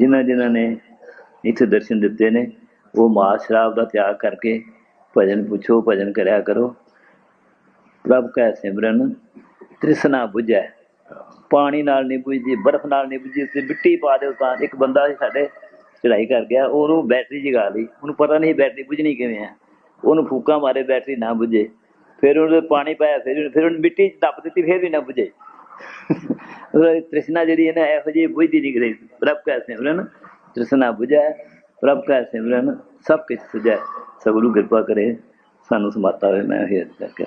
ਜਿਨ੍ਹਾਂ ਜਿਨ੍ਹਾਂ ਨੇ ਇੱਥੇ ਦਰਸ਼ਨ ਦਿੱਤੇ ਨੇ, ਉਹ ਮਾਸ ਸ਼ਰਾਬ ਦਾ ਤਿਆਗ ਕਰਕੇ ਭਜਨ ਪੁੱਛੋ, ਭਜਨ ਕਰਿਆ ਕਰੋ। ਪ੍ਰਭ ਕੈ ਸਿਮਰਨ, ਤ੍ਰਿਸ਼ਨਾ ਬੁਝੈ। ਪਾਣੀ ਨਾਲ ਨਹੀਂ ਬੁਝਦੀ, ਬਰਫ਼ ਨਾਲ ਨਹੀਂ ਬੁਝਦੀ, ਤੇ ਮਿੱਟੀ ਪਾ ਦਿਓ ਤਾਂ ਇੱਕ ਬੰਦਾ ਸਾਡੇ ਚੜਾਈ ਕਰ ਗਿਆ, ਉਹਨੂੰ ਬੈਟਰੀ ਜਗਾ ਲਈ। ਉਹਨੂੰ ਪਤਾ ਨਹੀਂ ਬੈਟਰੀ ਬੁਝਣੀ ਕਿਵੇਂ ਆ। ਉਹਨੂੰ ਫੂਕਾਂ ਮਾਰੇ ਬੈਟਰੀ ਨਾ ਬੁਝੇ। ਫਿਰ ਉਹਨੇ ਪਾਣੀ ਪਾਇਆ, ਫਿਰ ਫਿਰ ਉਹਨੂੰ ਮਿੱਟੀ 'ਚ ਦੱਬ ਦਿੱਤੀ, ਫਿਰ ਵੀ ਨਾ ਬੁਝੇ। ਤ੍ਰਿਸ਼ਨਾ ਜਿਹੜੀ ਹੈ ਨਾ, ਇਹੋ ਜਿਹੀ ਬੁਝਦੀ ਨਹੀਂ ਕਰੇ ਪ੍ਰਭ ਕੈ ਸਿਮਰਨ, ਤ੍ਰਿਸ਼ਨਾ ਬੁਝੈ, ਪ੍ਰਭ ਕੈ ਸਿਮਰਨ, ਸਭ ਕੁਝ ਸੁਝੈ। ਸਭ ਨੂੰ ਕਿਰਪਾ ਕਰੇ, ਸਾਨੂੰ ਸਮਾਤਾ ਹੋਵੇ ਮੈਂ ਇਹ ਕਰਕੇ